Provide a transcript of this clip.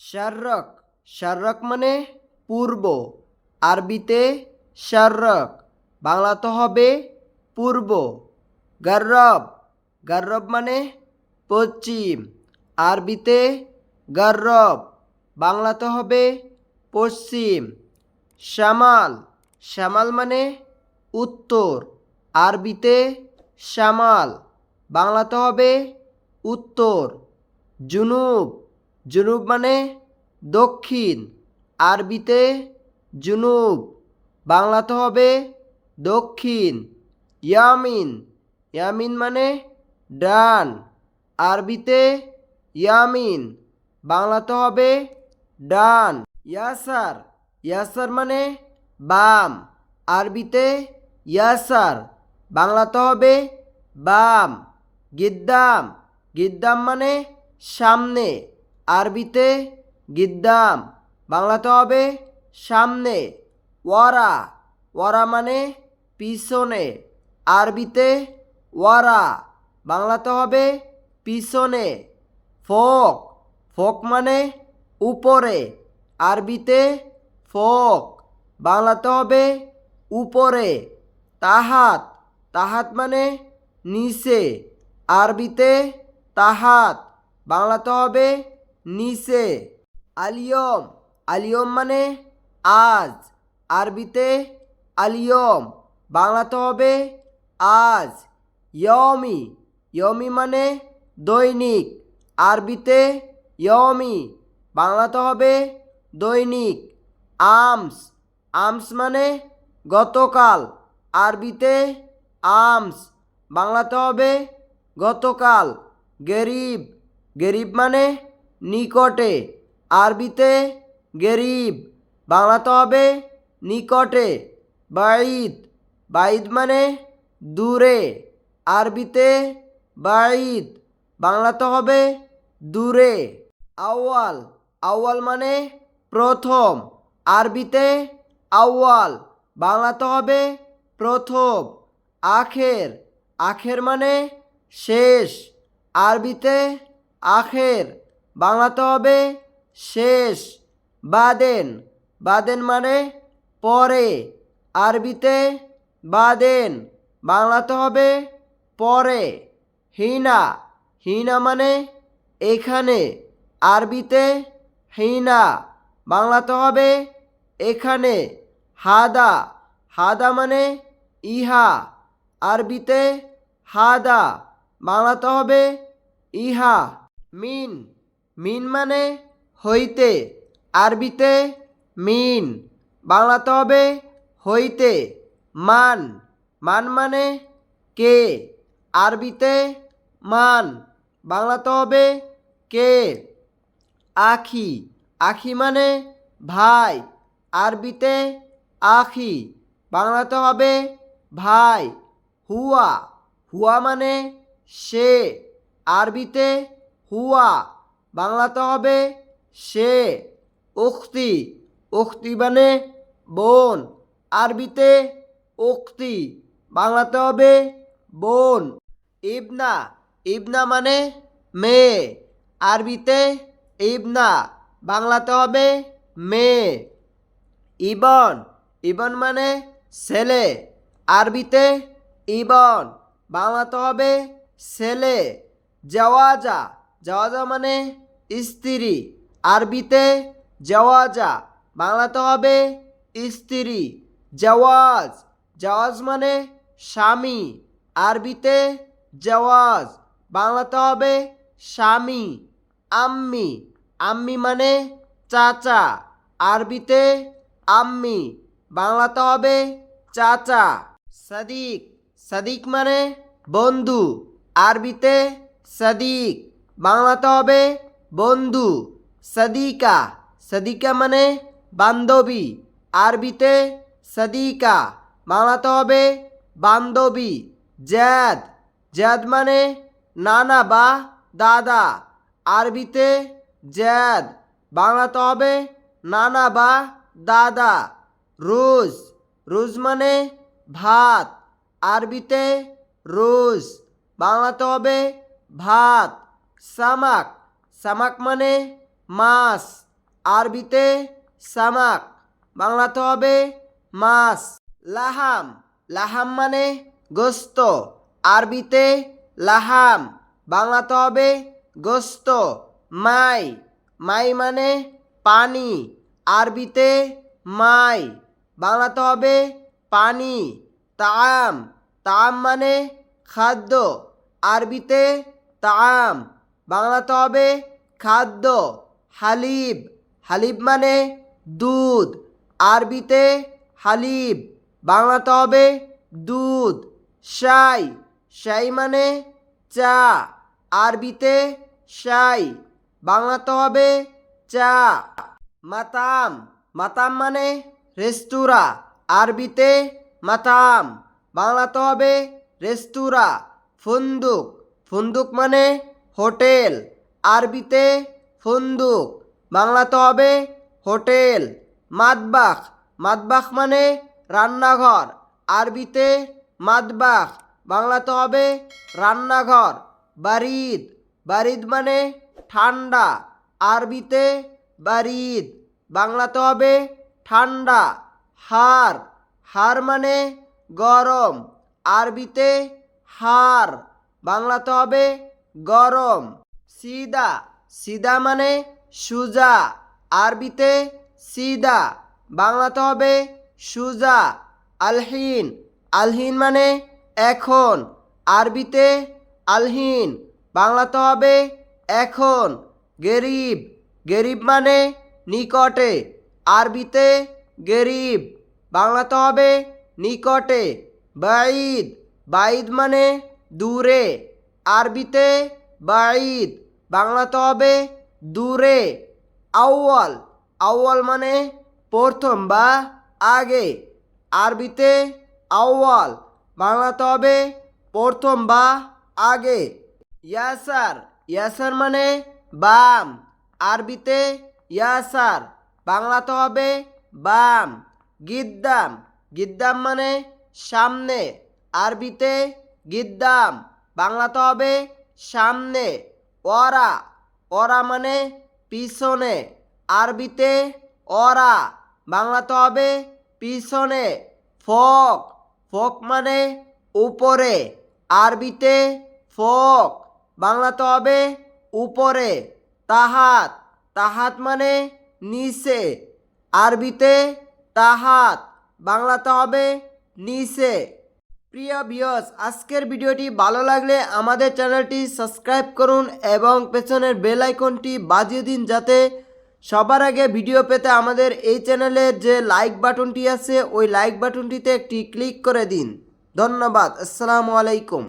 শাররক। শাররক মানে পূর্ব। আরবিতে শাররক। বাংলাতে হবে পূর্ব। গর্রব। গর্রব মানে পশ্চিম। আরবিতে গর্রব। বাংলাতে হবে পশ্চিম। শ্যামাল শ্যামাল মানে উত্তর। আরবিতে শ্যামাল বাংলাতে হবে উত্তর। জুনুব। জুনুব মানে দক্ষিণ, আরবিতে জুনুব, বাংলাতে হবে দক্ষিণ, ইয়ামিন ইয়ামিন মানে ডান, আরবিতে ইয়ামিন, বাংলাতে হবে ডান, ইয়াসার ইয়াসার মানে বাম, আরবিতে ইয়াসার, বাংলাতে হবে বাম, গিদ্দাম গিদ্দাম মানে সামনে। আরবিতে গিদ্দাম বাংলাতে হবে সামনে, ওয়ারা ওয়ারা মানে পিছনে, আরবিতে ওয়ারা বাংলাতে হবে পিছনে, ফোক ফোক মানে উপরে, আরবিতে ফোক বাংলাতে হবে উপরে, তাহাত তাহাত মানে নিচে, আরবিতে তাহাত বাংলাতে হবে নিচে। আলিয়ম আলিয়ম মানে আজ। আরবিতে আলিয়ম, বাংলাতে হবে আজ। ইয়মি ইয়মি মানে দৈনিক। আরবিতে ইয়মি, বাংলাতে হবে দৈনিক। আমস আমস মানে গতকাল। আরবিতে আমস, বাংলাতে হবে গতকাল। গরিব গরিব মানে নিকটে। আরবিতে গরিব, বাংলাতে হবে নিকটে। বাইদ বাইদ মানে দূরে। আরবিতে বাইদ বাংলাতে হবে দূরে। আউয়াল আউয়াল মানে প্রথম। আরবিতে আউয়াল, বাংলাতে হবে প্রথম। আখের আখের মানে শেষ। আরবিতে আখের বাংলাতে হবে শেষ। বাদেন। বাদেন মানে পরে। আরবিতে বাদেন। বাংলাতে হবে পরে। হিনা। হিনা মানে এখানে। আরবিতে হিনা। বাংলাতে হবে এখানে। হাদা। হাদা মানে ইহা। আরবিতে হাদা। বাংলাতে হবে ইহা। মিন। মিন মানে হইতে, আরবিতে মিন, বাংলাতে হবে হইতে, মান। মান মানে কে, আরবিতে মান, বাংলাতে হবে কে। আখি আখি মানে ভাই, আরবিতে আখি, বাংলাতে হবে ভাই। হুয়া হুয়া মানে সে, আরবিতে হুয়া। বাংলাতে হবে সে, উক্তি। উক্তি মানে বোন। আরবিতে উক্তি। বাংলাতে হবে বোন। ইবনা। ইবনা মানে মেয়ে। আরবিতে ইবনা। বাংলাতে হবে মেয়ে। ইবন। ইবন মানে ছেলে। আরবিতে ইবন। বাংলাতে হবে ছেলে। জওয়াজা। জওয়াজা মানে স্ত্রী। আরবিতে জওয়াজা। বাংলাতে হবে স্ত্রী। জওয়াজ। জওয়াজ মানে স্বামী। আরবিতে জওয়াজ। বাংলাতে হবে স্বামী। আম্মি। আম্মি মানে চাচা। আরবিতে আম্মি। বাংলাতে হবে চাচা। সাদিক। সাদিক মানে বন্ধু। আরবিতে সাদিক। বাংলাতে হবে বন্ধু, সাদিকা। সাদিকা মানে বান্ধবী। আরবিতে সাদিকা। বাংলাতে হবে বান্ধবী, জ্যাদ। জ্যাদ মানে নানা বা দাদা। আরবিতে জ্যাদ। বাংলাতে হবে নানা বা দাদা। রোজ। রোজ মানে ভাত। আরবিতে রোজ। বাংলাতে হবে ভাত। সামাক। সামাক মানে মাছ। আরবিতে সামাক। বাংলাতে হবে মাছ। লাহাম। লাহাম মানে গোস্ত। আরবিতে লাহাম। বাংলাতে হবে গোস্ত। মাই। মাই মানে পানি। আরবিতে মাই। বাংলাতে হবে পানি। তাম তাম মানে খাদ্য। আরবিতে তাম বাংলাতে হবে খাদ্য হালিব হালিব মানে দুধ। আরবিতে হালিব বাংলাতে হবে দুধ। শাই শাই মানে চা। আরবিতে শাই বাংলাতে হবে চা। মাতাম মাতাম মানে রেস্তোরাঁ। আরবিতে মাতাম বাংলাতে হবে রেস্তোরাঁ। ফুন্দুক ফুন্দুক মানে হোটেল। আরবিতে ফুন্দুক, বাংলাতে হবে হোটেল। মাদবাখ মাদবাখ মানে রান্নাঘর। আরবিতে মাদবাখ, বাংলাতে হবে রান্নাঘর। বারিদ বারিদ মানে ঠান্ডা। আরবিতে বারিদ, বাংলাতে হবে ঠান্ডা। হার হার মানে গরম। আরবিতে হার, বাংলাতে হবে গরম, সিদা সিদা মানে সুজা, আরবিতে সিদা, বাংলাতে হবে সুজা, আলহিন আলহিন মানে এখন, আরবিতে আলহিন, বাংলাতে হবে এখন, গেরিব গেরিব মানে নিকটে, আরবিতে গেরিব, বাংলাতে হবে নিকটে বাইদ বাইদ মানে দূরে। আরবিতে বাইদ বাংলাতে হবে দূরে, আউয়াল। আউয়াল মানে প্রথম বা আগে। আরবিতে আউয়াল, বাংলাতে হবে প্রথম বা আগে। ইয়াসার ইয়াসার মানে বাম। আরবিতে ইয়াসার, বাংলাতে হবে বাম। গিদ্দাম গিদ্দাম মানে সামনে। আরবিতে গিদ্দাম। বাংলাতে হবে সামনে অরা অরা মানে পিছনে, আরবিতে ওরা বাংলাতে হবে পিছনে, ফক ফক মানে উপরে, আরবিতে ফক বাংলাতে হবে উপরে, তাহাত তাহাত মানে নিচে, আরবিতে তাহাত বাংলাতে হবে নিচে। প্রিয় বিয়স আজকের ভিডিওটি ভালো লাগলে আমাদের চ্যানেলটি সাবস্ক্রাইব করুন এবং পেছনের বেল আইকনটি বাজিয়ে দিন যাতে সবার আগে ভিডিও পেতে আমাদের এই চ্যানেলের যে লাইক বাটনটি আছে, ওই লাইক বাটনটিতে একটি ক্লিক করে দিন। ধন্যবাদ। আসসালামু আলাইকুম।